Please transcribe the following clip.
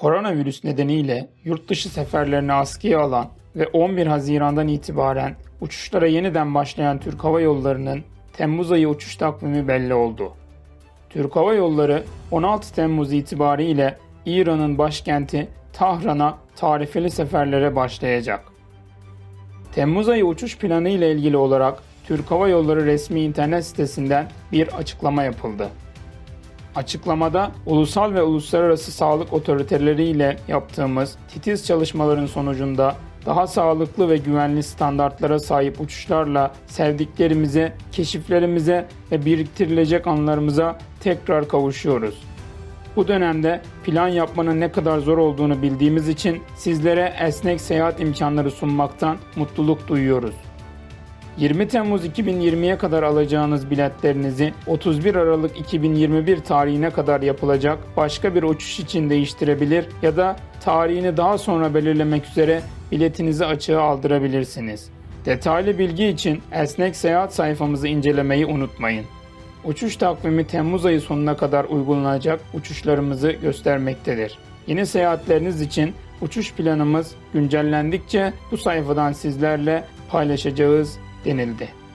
Koronavirüs nedeniyle yurt dışı seferlerini askıya alan ve 11 Haziran'dan itibaren uçuşlara yeniden başlayan Türk Hava Yolları'nın Temmuz ayı uçuş takvimi belli oldu. Türk Hava Yolları 16 Temmuz itibariyle İran'ın başkenti Tahran'a tarifeli seferlere başlayacak. Temmuz ayı uçuş planı ile ilgili olarak Türk Hava Yolları resmi internet sitesinden bir açıklama yapıldı. Açıklamada ulusal ve uluslararası sağlık otoriteleriyle yaptığımız titiz çalışmaların sonucunda daha sağlıklı ve güvenli standartlara sahip uçuşlarla sevdiklerimize, keşiflerimize ve biriktirilecek anılarımıza tekrar kavuşuyoruz. Bu dönemde plan yapmanın ne kadar zor olduğunu bildiğimiz için sizlere esnek seyahat imkanları sunmaktan mutluluk duyuyoruz. 20 Temmuz 2020'ye kadar alacağınız biletlerinizi 31 Aralık 2021 tarihine kadar yapılacak başka bir uçuş için değiştirebilir ya da tarihini daha sonra belirlemek üzere biletinizi açığa aldırabilirsiniz. Detaylı bilgi için esnek seyahat sayfamızı incelemeyi unutmayın. Uçuş takvimi Temmuz ayı sonuna kadar uygulanacak uçuşlarımızı göstermektedir. Yeni seyahatleriniz için uçuş planımız güncellendikçe bu sayfadan sizlerle paylaşacağız yenildi